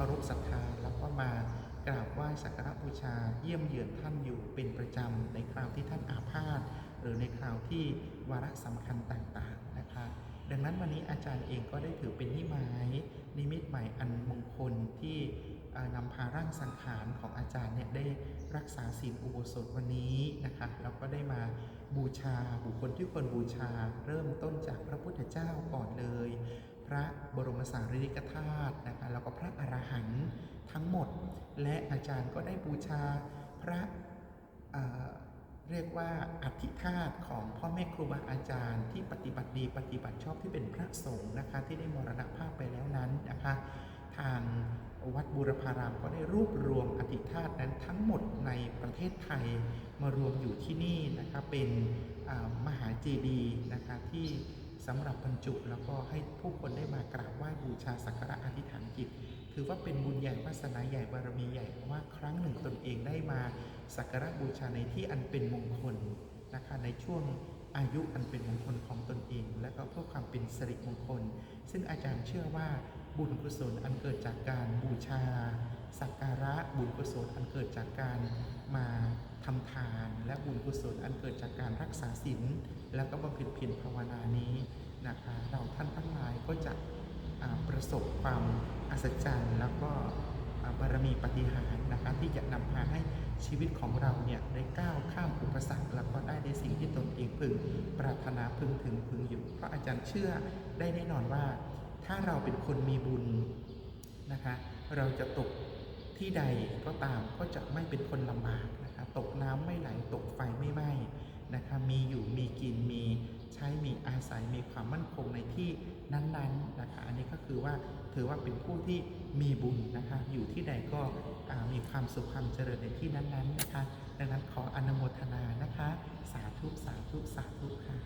เคารพศรัทธาแล้วก็มากราบไหว้สักการะบูชา เยี่ยมเยือนท่านอยู่เป็นประจำในคราวที่ท่านอาพาธหรือในคราวที่วาระสำคัญต่างๆนะคะ ดังนั้นวันนี้อาจารย์เองก็ได้ถือเป็นนิมายนิมิตใหม่อันมงคลที่นำพาร่างสังขารของอาจารย์เนี่ยได้รักษาศีลอุโบสถวันนี้นะคะแล้วก็ได้มาบูชาบุคคลที่ควรบูชา เริ่มต้นจากพระพุทธเจ้าก่อนเลย พระบรมสารีริกธาตุนะคะแล้วก็พระอรหันต์ทั้งหมด และอาจารย์ก็ได้บูชาพระเเรียกว่าอธิธาตของพ่อแม่ครูบาอาจารย์ที่ปฏิบัติดีปฏิบัติชอบที่เป็นพระสงฆ์นะคะที่ได้มรณภาพไปแล้วนั้นนะคะทางวัดบูรพารามก็ได้รวบรวมอธิธาตนั้นทั้งหมดในประเทศไทยมารวมอยู่ที่นี่นะคะเป็นมหาเจดีย์นะคะที่ สำหรับบรรจุแล้วก็ให้ผู้คนได้มากราบไหว้บูชาสักการะอธิษฐานจิต ถือว่าเป็นบุญใหญ่วาสนาใหญ่บารมีใหญ่ว่าครั้งหนึ่งตนเองได้มาสักการะบูชาในที่อันเป็นมงคลนะคะในช่วงอายุอันเป็นมงคลของตนเอง และก็เพื่อความเป็นสิริมงคล ซึ่งอาจารย์เชื่อว่า บุญกุศลอันเกิดจากการบูชา สักการะบุญกุศลอันเกิดจากการมาทำทาน และบุญกุศลอันเกิดจากการรักษาศีลแล้วก็บำเพ็ญเพียรภาวนานี้นะคะเราท่านทั้งหลายก็จะประสบความอัศจรรย์ แล้วก็บารมีปฏิหารนะคะที่จะนำพาให้ชีวิตของเราเนี่ยได้ก้าวข้ามอุปสรรค แล้วก็ได้ในสิ่งที่ตนเองพึง ปรารถนาพึงถึงพึงอยู่ เพราะอาจารย์เชื่อได้แน่นอนว่า ถ้าเราเป็นคนมีบุญนะคะ เราจะตกที่ใดก็ตามก็จะไม่เป็นคนลำบากนะคะตกน้ำไม่ไหลตกไฟไม่ไหม้นะคะมีอยู่มีกินมีใช้มีอาศัยมีความมั่นคงในที่นั้นๆนะคะอันนี้ก็คือว่าถือว่าเป็นผู้ที่มีบุญนะคะอยู่ที่ใดก็มีความสุขความเจริญในที่นั้นๆนะคะดังนั้นขออนุโมทนานะคะ สาธุสาธุสาธุค่ะ